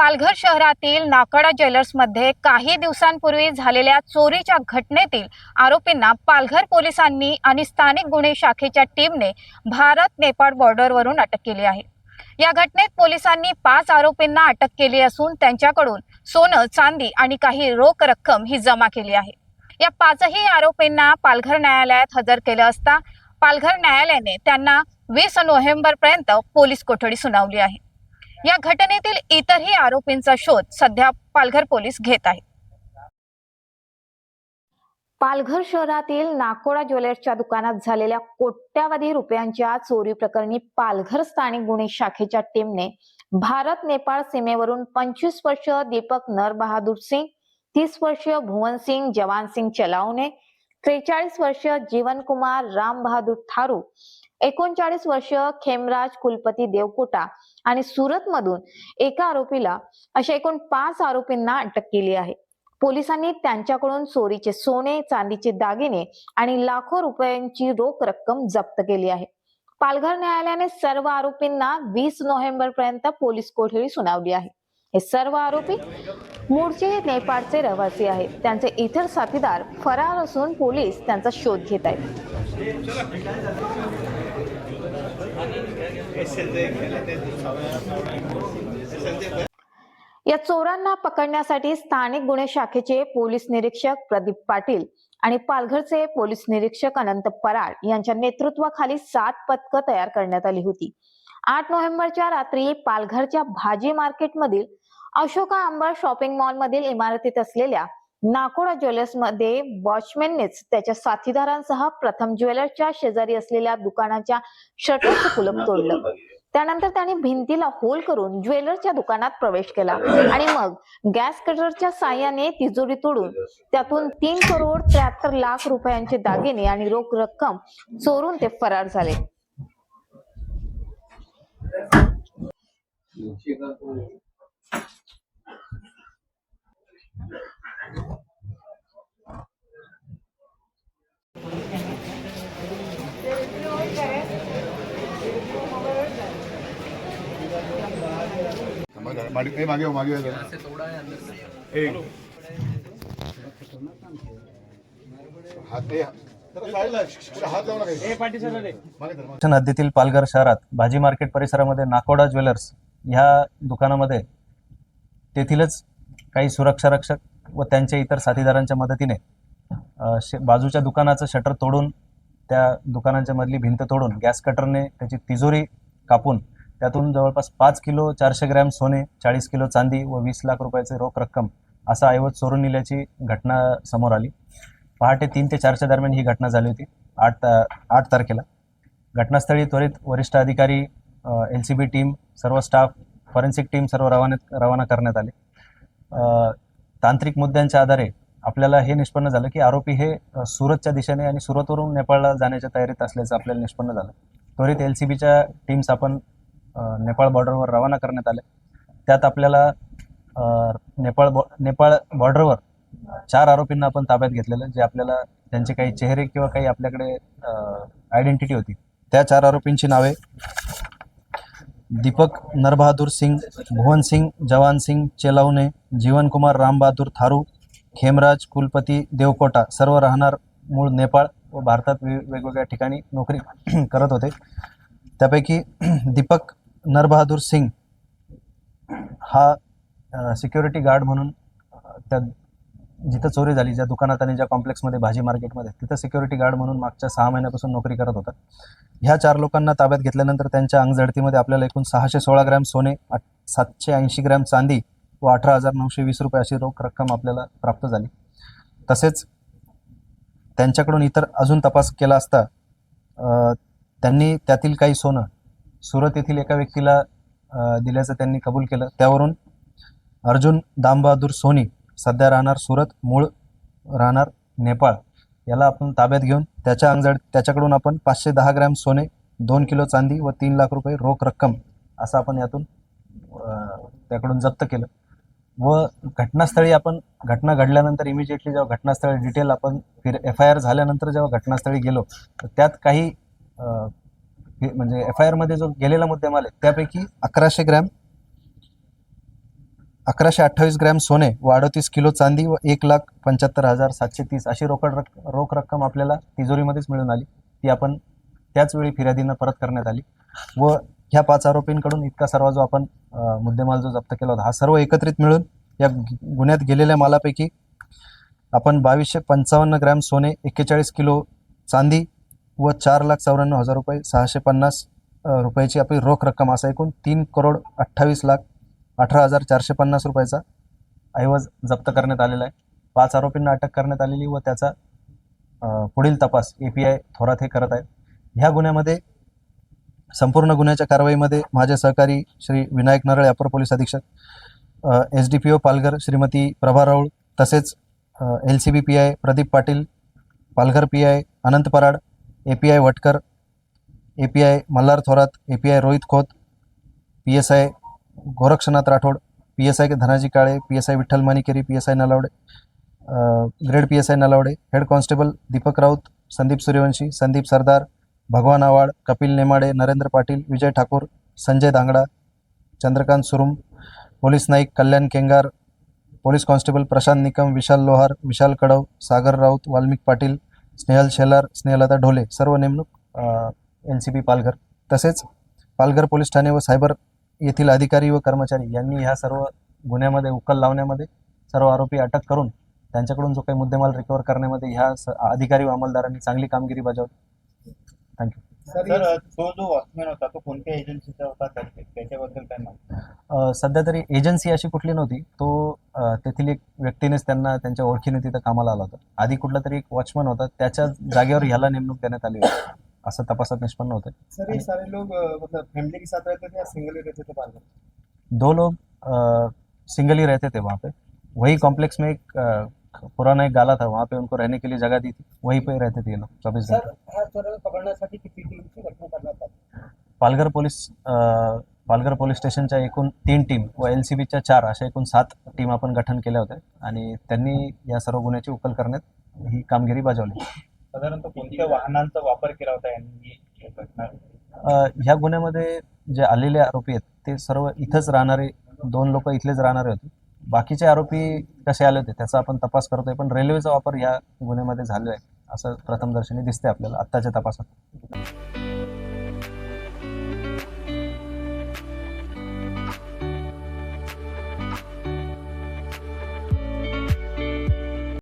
पालघर शहरातील नाकडा ज्वेलर्समध्ये काही दिवसांपूर्वी झालेल्या चोरीच्या घटनेतील आरोपींना पालघर पोलिसांनी आणि स्थानिक गुन्हे शाखेच्या टीमने भारत नेपाळ बॉर्डरवरून अटक केली आहे. या घटनेत पोलिसांनी पाच आरोपींना अटक केली असून त्यांच्याकडून सोनं चांदी आणि काही रोख रक्कम ही जमा केली आहे. या पाचही आरोपींना पालघर न्यायालयात हजर केलं असता पालघर न्यायालयाने त्यांना वीस नोव्हेंबरपर्यंत पोलीस कोठडी सुनावली आहे. या घटनेतील इतरही आरोपींचा शोध सध्या पालघर पोलीस घेत आहेत. पालघर शहरातील नाकोडा ज्वेलर्सच्या दुकानात झालेल्या कोट्यावधी रुपयांच्या चोरी प्रकरणी पालघर स्थानिक गुन्हे शाखेच्या टीमने भारत नेपाळ सीमेवरून पंचवीस वर्ष दीपक नर बहादूर सिंग तीस वर्षीय भुवन सिंग जवान सिंग चलावणे त्रेचाळीस वर्ष जीवनकुमार रामबहादूर राम बहादूर थारू एकोणचाळीस वर्ष खेमराज कुलपती देवकोटा आणि सुरत मधून एका आरोपीला अशा एकूण पाच आरोपींना अटक केली आहे. पोलिसांनी त्यांच्याकडून चोरीचे सोने चांदीचे दागिने आणि लाखो रुपयांची रोख रक्कम जप्त केली आहे. पालघर न्यायालयाने सर्व आरोपींना वीस नोव्हेंबर पर्यंत पोलीस कोठडी सुनावली आहे. हे सर्व आरोपी मूळचे नेपाळचे रहिवासी आहेत. त्यांचे इतर साथीदार फरार असून पोलीस त्यांचा शोध घेत आहेत. या चोरांना पकडण्यासाठी स्थानिक गुन्हे शाखेचे पोलीस निरीक्षक प्रदीप पाटील आणि पालघरचे पोलीस निरीक्षक अनंत पराड यांच्या नेतृत्वाखाली सात पथकं तयार करण्यात आली होती. आठ नोव्हेंबरच्या रात्री पालघरच्या भाजी मार्केटमधील अशोका अंबर शॉपिंग मॉल मधील इमारतीत असलेल्या नाकोडा ज्वेलर्समध्ये वॉचमॅननेच त्याच्या साथीदारांसह प्रथम ज्वेलर्सच्या शेजारी असलेल्या दुकानाच्या शटरचं कुलप तोडलं. त्यानंतर त्याने भिंतीला होल करून ज्वेलरच्या दुकानात प्रवेश केला. आणि मग गॅस कटरच्या साह्याने तिजोरी तोडून त्यातून तीन करोड त्र्याहत्तर लाख रुपयांचे दागिने आणि रोख रक्कम चोरून ते फरार झाले मागे मागे- ए, मागे हो, मागे हो जरा. ए. हात ए, जरा साईडला, पुढे हात लावू नका इथे. मागे मागे. शिक्षण हद्दीतील पालघर शहरात भाजी मार्केट परिसरामध्ये नाकोडा ज्वेलर्स ह्या दुकानामध्ये तेथीलच काही सुरक्षा रक्षक व त्यांच्या इतर साथीदारांच्या मदतीने शे- बाजूच्या दुकानाचं शटर तोडून त्या दुकानांच्या मधली भिंत तोडून गॅस कटरने त्याची तिजोरी कापून त्यातून जवळपास पाच किलो चारशे ग्रॅम सोने चाळीस किलो चांदी व वीस लाख रुपयाचे रोख रक्कम असा ऐवज चोरून नेल्याची घटना समोर आली. पहाटे तीन ते चारच्या दरम्यान ही घटना झाली होती आठ ता आठ तारखेला. घटनास्थळी त्वरित वरिष्ठ अधिकारी एल सी बी टीम सर्व स्टाफ फॉरेन्सिक टीम सर्व रवाना रवाना करण्यात आले. तांत्रिक मुद्द्यांच्या आधारे आपल्याला हे निष्पन्न झालं की आरोपी हे सुरतच्या दिशेने आणि सुरतवरून नेपाळला जाण्याच्या तयारीत असल्याचं आपल्याला निष्पन्न झालं. त्वरित एल सी बीच्या टीम्स आपण नेपाळ बॉर्डरवर रवाना करण्यात आले. त्यात आपल्याला नेपाळ बॉ नेपाळ बॉर्डरवर चार आरोपींना आपण ताब्यात घेतलेलं जे आपल्याला त्यांचे काही चेहरे किंवा काही आपल्याकडे आयडेंटिटी होती. त्या चार आरोपींची नावे दीपक नरबहादूर सिंग भुवन सिंग जवान सिंग चेलावणे जीवनकुमार रामबहादूर थारू खेमराज कुलपती देवकोटा सर्व राहणार मूळ नेपाळ व भारतात वे वेगवेगळ्या ठिकाणी नोकरी करत होते. त्यापैकी दीपक नरबहादूर सिंग हा सिक्युरिटी गार्ड म्हणून त्या जिथं चोरी झाली ज्या दुकानात आणि ज्या कॉम्प्लेक्समध्ये भाजी मार्केटमध्ये तिथं सिक्युरिटी गार्ड म्हणून मागच्या सहा महिन्यापासून नोकरी करत होता. ह्या चार लोकांना ताब्यात घेतल्यानंतर त्यांच्या अंगझडतीमध्ये आपल्याला एकूण सहाशे सोळा ग्रॅम सोने आठ सातशे ऐंशी ग्रॅम चांदी व अठरा हजार नऊशे वीस रुपये अशी रोख रक्कम आपल्याला प्राप्त झाली. तसेच त्यांच्याकडून इतर अजून तपास केला असता त्यांनी त्यातील काही सोनं सुरत येथील एका व्यक्तीला दिल्याचं त्यांनी कबूल केलं. त्यावरून अर्जुन दामबहादूर सोनी सध्या राहणार सुरत मूळ राहणार नेपाळ. याला आपण ताब्यात घेऊन त्याच्या अंगजड त्याच्याकडून आपण पाचशे दहा ग्रॅम सोने दोन किलो चांदी व तीन लाख रुपये रोख रक्कम असं आपण यातून त्याकडून जप्त केलं. व घटनास्थळी आपण घटना घडल्यानंतर इमिजिएटली जेव्हा घटनास्थळी डिटेल आपण फिर एफ आय आर झाल्यानंतर जेव्हा घटनास्थळी गेलो तर त्यात काही हे म्हणजे एफ आय आरमध्ये जो गेलेला मुद्देमाल आहे त्यापैकी अकराशे ग्रॅम अकराशे अठ्ठावीस ग्रॅम सोने व अडतीस किलो चांदी व एक लाख पंच्याहत्तर हजार सातशे तीस अशी रोकड रक रोख रक्कम आपल्याला तिजोरीमध्येच मिळून आली. ती आपण त्याचवेळी फिर्यादींना परत करण्यात आली. व ह्या पाच आरोपींकडून इतका सर्व जो आपण मुद्देमाल जो जप्त केला होता हा सर्व एकत्रित मिळून या गुन्ह्यात गेलेल्या मालापैकी आपण बावीसशे पंचावन्न ग्रॅम सोने एक्केचाळीस किलो चांदी व चार लाख चौऱ्याण्णव हजार रुपये सहाशे पन्नास रुपयाची आपली रोख रक्कम असा एकूण तीन करोड अठ्ठावीस लाख अठरा हजार चारशे पन्नास रुपयाचा ऐवज जप्त करण्यात आलेला आहे. पाच आरोपींना अटक करण्यात आलेली व त्याचा पुढील तपास ए पी आय थोरात हे करत आहेत. ह्या गुन्ह्यामध्ये संपूर्ण गुन्ह्याच्या कारवाईमध्ये माझे सहकारी श्री विनायक नरळे अपर पोलीस अधीक्षक S D P O Palghar Shrimati Prabha Raul तसेच L C B P I Pradeep Patil Palghar P I Anant Parad A P I Vatkar A P I Malhar Thorat A P I Rohit Khot P S I Gorakshnath Rathod P S I Dhanaji Kale P S I Vitthal Manikeri P S I Nalawade grade P S I Nalawade head constable Deepak Raut Sandeep Suryavanshi Sandeep Sardar Bhagwan Awad Kapil Nemade Narendra Patil Vijay Thakur Sanjay Dangda Chandrakant Surum police Naik Kalyan Kengar police constable Prashant Nikam Vishal Lohar Vishal Kadav Sagar Raut Valmik Patil Snehal Shelar Snehlata Dhole सर्व नेमणूक N C P Palghar. तसेच Palghar police Thane व cyber येथील अधिकारी व कर्मचारी यांनी ह्या सर्व गुन्ह्यामध्ये उकल लावण्यामध्ये सर्व आरोपी अटक करून त्यांच्याकडून जो काही मुद्देमाल रिकवर करण्यामध्ये ह्या अधिकारी व अंमलदारांनी चांगली कामगिरी बजावली. थँक्यू सर तो जो वॉचमॅन होता तो कोणत्या एजन्सीचा होता? त्या- त्याच्याबद्दल काय माहिती? सध्या तरी एजन्सी अशी कुठली नव्हती. तो तेथील एक व्यक्तीनेच त्यांना त्यांच्या ओळखीने तिथं कामाला आला होता. आधी कुठला तरी एक वॉचमन होता. त्याच्या जागेवर ह्याला नेमणूक देण्यात आली होती. असं तपासात निष्पन्न होतं सर ये सारे लोग अ, मतलब फैमिली के साथ रहते थे या सिंगल ही रहते थे पालघर दो लोग सिंगल ही रहते थे वहाँ पे. वही कॉम्प्लेक्स में एक अ, पुराना एक गाला था वहाँ पे उनको रहने के लिए जगह दी थी. वहीं पे रहते थे ये लोग चौबीस सर घंटे. ह्या चोराला पकडण्यासाठी किती टीमची घटना करण्यात आली पालघर पोलीस अ, पालघर पोलीस स्टेशनच्या एकूण तीन टीम व एल सी बीच्या चार अशा एकूण सात टीम आपण गठन केल्या होत्या. आणि त्यांनी या सर्व गुन्ह्याची उकल करण्यात ही कामगिरी बजावली. साधारणतः कोणत्या वाहनांचा वापर केला होता यांनी ही घटना ह्या गुन्ह्यामध्ये जे आलेले आरोपी आहेत ते सर्व इथंच राहणारे दोन लोक इथलेच राहणारे होते. बाकीचे आरोपी कसे आले होते त्याचा आपण तपास करतोय पण रेल्वेचा वापर या गुन्ह्यामध्ये झालेला आहे असं प्रथमदर्शनी दिसते आपल्याला आत्ताच्या तपासात.